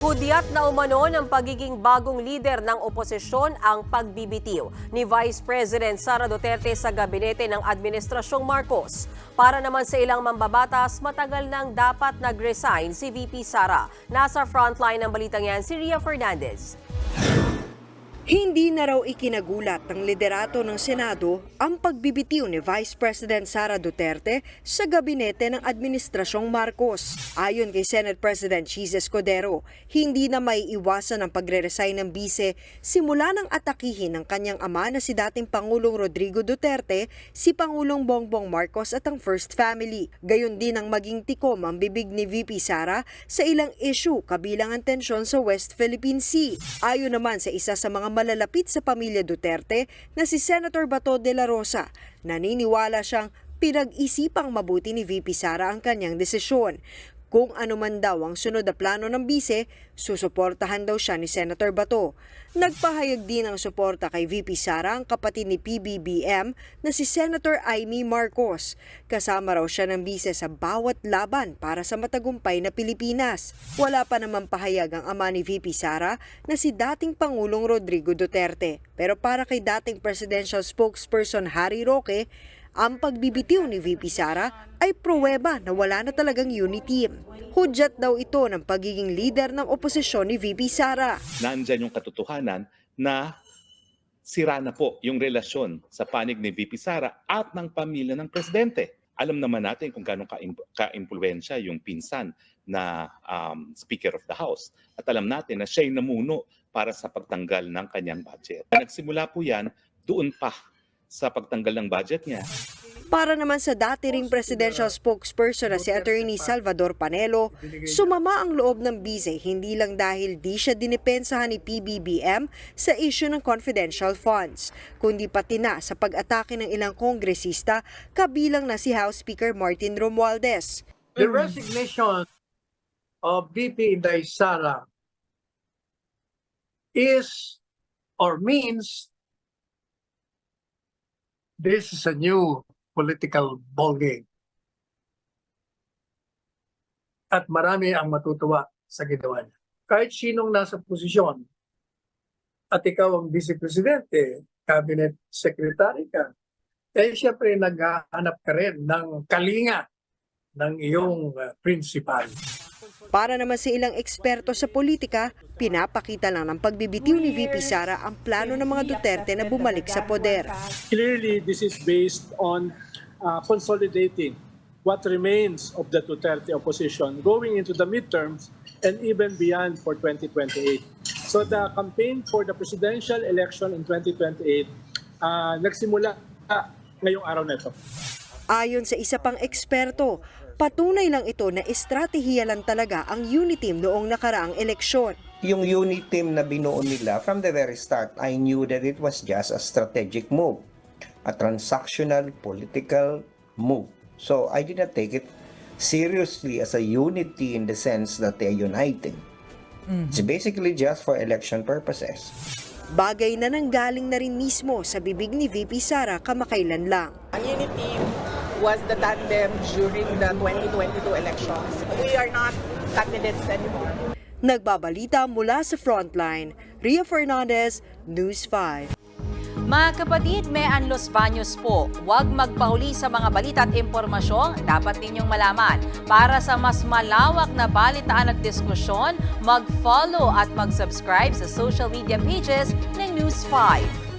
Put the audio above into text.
Hudyat na umano ng pagiging bagong lider ng oposisyon ang pagbibitiw ni Vice President Sara Duterte sa gabinete ng Administrasyong Marcos. Para naman sa ilang mambabatas, matagal nang dapat nag-resign si VP Sara. Nasa frontline ng balitang yan si Ria Fernandez. Hindi na raw ikinagulat ng liderato ng Senado ang pagbibitiw ni Vice President Sara Duterte sa gabinete ng Administrasyong Marcos. Ayon kay Senate President Cheese Escudero, hindi na may iwasan ang pagre-resign ng bise simula ng atakihin ng kanyang ama na si dating Pangulong Rodrigo Duterte, si Pangulong Bongbong Marcos at ang First Family. Gayon din ang maging tikom ang bibig ni VP Sara sa ilang issue kabilang ang tensyon sa West Philippine Sea. Ayon naman sa isa sa mga malalapit sa pamilya Duterte na si Senator Bato de la Rosa, naniniwala siyang pinag-isipang mabuti ni VP Sara ang kanyang desisyon. Kung ano man daw ang sunod na plano ng bise, susuportahan daw siya ni Senator Bato. Nagpahayag din ng suporta kay VP Sara ang kapatid ni PBBM na si Senator Amy Marcos. Kasama raw siya ng bise sa bawat laban para sa matagumpay na Pilipinas. Wala pa naman pahayag ang ama ni VP Sara na si dating Pangulong Rodrigo Duterte. Pero para kay dating presidential spokesperson Harry Roque, ang pagbibitiw ni VP Sara ay pruweba na wala na talagang unity. Hudyat daw ito ng pagiging leader ng oposisyon ni VP Sara. nandyan yung katotohanan na sira na po yung relasyon sa panig ni VP Sara at ng pamilya ng presidente. Alam naman natin kung gaano ka- ka-impluensya yung pinsan na um, Speaker of the House. At alam natin na siya yung namuno para sa pagtanggal ng kanyang budget. Nagsimula po yan doon pa sa pagtanggal ng budget niya. Para naman sa dati ring presidential spokesperson na si Attorney Salvador Panelo, sumama ang loob ng bise hindi lang dahil di siya dinipensahan ni PBBM sa issue ng confidential funds, kundi pati na sa pag-atake ng ilang kongresista kabilang na si House Speaker Martin Romualdez. The resignation of VP Inday Sara is or means this is a new political ballgame. At marami ang matutuwa sa ginawa niya. Kahit sinong nasa posisyon at ikaw ang vice presidente, cabinet secretary ka, eh siyempre naghahanap ka rin ng kalinga ng iyong uh, principal. Para naman sa ilang eksperto sa politika, pinapakita lang ng pagbibitiw ni VP Sara ang plano ng mga Duterte na bumalik sa poder. Clearly, this is based on uh, consolidating what remains of the Duterte opposition going into the midterms and even beyond for 2028. So the campaign for the presidential election in 2028 uh, nagsimula ngayong araw na ito. Ayon sa isa pang eksperto, patunay lang ito na estratehiya lang talaga ang unity team noong nakaraang eleksyon. yung unit team na binuo nila from the very start, I knew that it was just a strategic move, a transactional political move. So I did not take it seriously as a unity in the sense that they're uniting. It's basically just for election purposes. Bagay na nanggaling na rin mismo sa bibig ni VP Sara kamakailan lang. Ang unity was the tandem during the 2022 elections. We are not candidates anymore. Nagbabalita mula sa Frontline, Ria Fernandez, News 5. Mga kapatid, may Los Baños po. Huwag magpahuli sa mga balita at impormasyong dapat ninyong malaman. Para sa mas malawak na balitaan at diskusyon, mag-follow at mag-subscribe sa social media pages ng News 5.